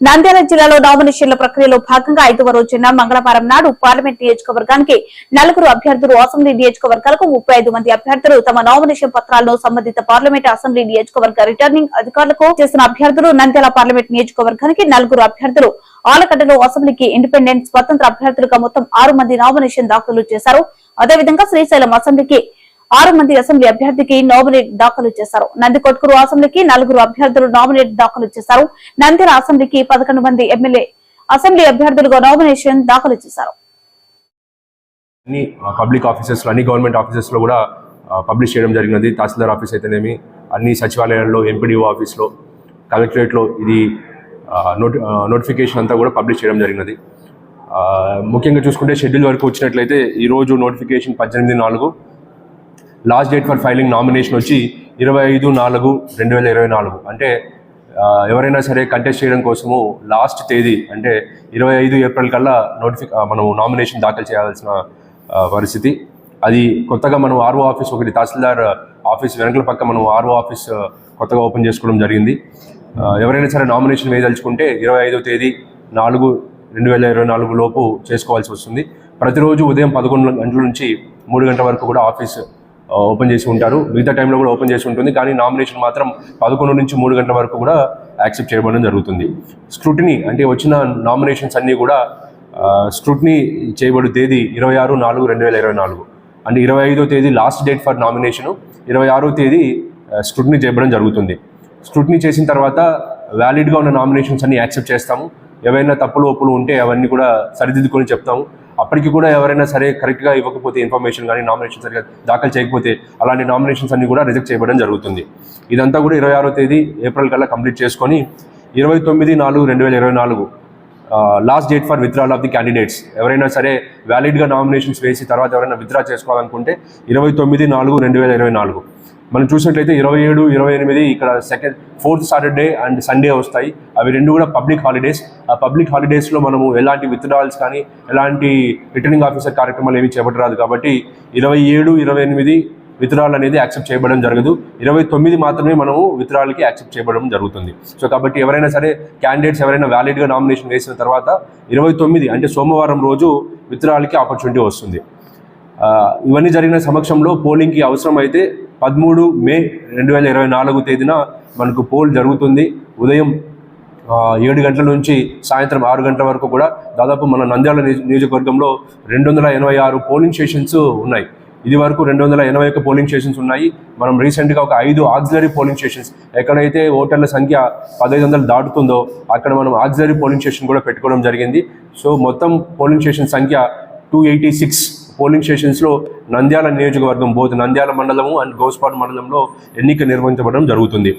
నంద్యాల జిల్లాలో నామినేషన్ల ప్రక్రియలో భాగంగా ఐదవ రోజున మంగళవారం నాడు పార్లమెంట్ నియోజకవర్గానికి నలుగురు అభ్యర్థులు అసెంబ్లీ నియోజకవర్గాలకు ముప్పై ఐదు మంది అభ్యర్థులు తమ నామినేషన్ పత్రాలను సంబంధిత పార్లమెంట్ అసెంబ్లీ నియోజకవర్గ రిటర్నింగ్ అధికారులకు చేసిన అభ్యర్థులు నంద్యాల పార్లమెంట్ నియోజకవర్గానికి నలుగురు అభ్యర్థులు ఆలగడ్డలో అసెంబ్లీకి ఇండిపెండెంట్ స్వతంత్ర అభ్యర్థులుగా మొత్తం ఆరు మంది నామినేషన్ దాఖలు చేశారు. అదేవిధంగా శ్రీశైలం అసెంబ్లీకి ఆరు మంది అసెంబ్లీ అభ్యర్థికి నామినేట్ దాఖలు చేశారు. నందికొట్కూరు అసెంబ్లీకి నలుగురు అభ్యర్థులు నామినేట్ దాఖలు చేశారు. నందిర అసెంబ్లీకి పదకొండు మంది ఎమ్మెల్యే అసెంబ్లీ అభ్యర్థులుగా నామినేషన్ దాఖలు చేశారు. అన్ని పబ్లిక్ ఆఫీసెస్లో అన్ని గవర్నమెంట్ ఆఫీసెస్లో కూడా పబ్లిష్ చేయడం జరిగినది. తహసీల్దార్ ఆఫీస్ అయితేనేమి అన్ని సచివాలయాల్లో ఎంపీడీఓ ఆఫీస్లో కలెక్టరేట్లో ఇది నోటి నోటిఫికేషన్ అంతా కూడా పబ్లిష్ చేయడం జరిగినది. ముఖ్యంగా చూసుకుంటే షెడ్యూల్ వరకు వచ్చినట్లయితే ఈరోజు నోటిఫికేషన్ పద్దెనిమిది నాలుగు. Last date for filing nomination వచ్చి ఇరవై ఐదు నాలుగు రెండు వేల ఇరవై నాలుగు. అంటే ఎవరైనా సరే కంటెస్ట్ చేయడం కోసము లాస్ట్ తేదీ అంటే ఇరవై ఐదు ఏప్రిల్ కల్లా నోటిఫిక మనం మనము నామినేషన్ దాఖలు చేయాల్సిన పరిస్థితి. అది కొత్తగా మనం ఆర్ఓ ఆఫీస్ ఒకటి తహసీల్దార్ ఆఫీస్ వెనకల పక్క మనం ఆర్ఓ ఆఫీస్ కొత్తగా ఓపెన్ చేసుకోవడం జరిగింది. ఎవరైనా సరే నామినేషన్ వేయదలుచుకుంటే ఇరవై ఐదో తేదీ నాలుగు రెండు వేల ఇరవై నాలుగు లోపు చేసుకోవాల్సి వస్తుంది. ప్రతిరోజు ఉదయం పదకొండు గంటల నుంచి మూడు గంటల వరకు కూడా ఆఫీస్ ఓపెన్ చేసి ఉంటారు. మిగతా టైంలో కూడా ఓపెన్ చేసి ఉంటుంది. కానీ నామినేషన్ మాత్రం పదకొండు నుంచి మూడు గంటల వరకు కూడా యాక్సెప్ట్ చేయబడడం జరుగుతుంది. స్క్రూటినీ అంటే వచ్చిన నామినేషన్స్ అన్నీ కూడా స్క్రూటినీ చేయబడు తేదీ ఇరవై ఆరు నాలుగు రెండు వేల ఇరవై నాలుగు. అంటే ఇరవై ఐదో తేదీ లాస్ట్ డేట్ ఫర్ నామినేషను ఇరవై ఆరో తేదీ స్క్రూటినీ చేయబడడం జరుగుతుంది. స్క్రూటినీ చేసిన తర్వాత వ్యాలిడ్గా ఉన్న నామినేషన్స్ అన్ని యాక్సెప్ట్ చేస్తాము. ఏవైనా తప్పులు ఒప్పులు ఉంటే అవన్నీ కూడా సరిదిద్దుకొని చెప్తాము. అప్పటికి కూడా ఎవరైనా సరే కరెక్ట్గా ఇవ్వకపోతే ఇన్ఫర్మేషన్ కానీ నామినేషన్ సరిగా దాఖలు చేయకపోతే అలాంటి నామినేషన్స్ అన్ని కూడా రిజెక్ట్ చేయబడడం జరుగుతుంది. ఇదంతా కూడా ఇరవై ఆరో తేదీ ఏప్రిల్ కల్లా కంప్లీట్ చేసుకొని ఇరవై తొమ్మిది నాలుగు రెండు వేల ఇరవై నాలుగు last date for withdrawal of the candidates ఎవరైనా సరే వ్యాలిడ్గా నామినేషన్స్ వేసి తర్వాత ఎవరైనా విత్డ్రా చేసుకోవాలనుకుంటే ఇరవై తొమ్మిది నాలుగు రెండు వేల ఇరవై నాలుగు. మనం చూసినట్లయితే ఇరవై ఏడు ఇరవై ఎనిమిది ఇక్కడ second fourth Saturday and Sunday వస్తాయి. అవి రెండు కూడా పబ్లిక్ హాలిడేస్ ఆ పబ్లిక్ హాలిడేస్లో మనము ఎలాంటి విత్డ్రాల్స్ కానీ ఎలాంటి రిటర్నింగ్ ఆఫీసర్ కార్యక్రమాలు ఏమీ చేపట్టరాదు కాబట్టి ఇరవై ఏడు ఇరవై ఎనిమిది విత్డ్రాల్ అనేది యాక్సెప్ట్ చేయబడడం జరగదు. ఇరవై తొమ్మిది మాత్రమే మనము విత్డ్రాల్కి యాక్సెప్ట్ చేయబడడం జరుగుతుంది. సో కాబట్టి ఎవరైనా సరే క్యాండిడేట్స్ ఎవరైనా వ్యాలిడ్గా నామినేషన్ వేసిన తర్వాత ఇరవై తొమ్మిది అంటే సోమవారం రోజు విత్డ్రాల్కి ఆపర్చునిటీ వస్తుంది. ఇవన్నీ జరిగిన సమక్షంలో పోలింగ్కి అవసరం అయితే పదమూడు మే రెండు వేల ఇరవై నాలుగు తేదీన మనకు పోల్ జరుగుతుంది. ఉదయం ఏడు గంటల నుంచి సాయంత్రం ఆరు గంటల వరకు కూడా దాదాపు మన నంద్యాల నియోజకవర్గంలో రెండు వందల ఎనభై ఆరు పోలింగ్ స్టేషన్స్ ఉన్నాయి. ఇది వరకు రెండు వందల ఎనభై ఒక్క పోలింగ్ స్టేషన్స్ ఉన్నాయి. మనం రీసెంట్గా ఒక ఐదు ఆక్సిలరీ పోలింగ్ స్టేషన్స్ ఎక్కడైతే ఓటర్ల సంఖ్య పదహైదు వందలు దాటుతుందో అక్కడ మనం ఆక్సిలరీ పోలింగ్ స్టేషన్ కూడా పెట్టుకోవడం జరిగింది. సో మొత్తం పోలింగ్ స్టేషన్ సంఖ్య టూ ఎయిటీ సిక్స్ పోలింగ్ స్టేషన్స్లో నంద్యాల నియోజకవర్గం బోధ నంద్యాల మండలము అండ్ గోస్పాడు మండలంలో ఎన్నిక నిర్వహించబడడం జరుగుతుంది.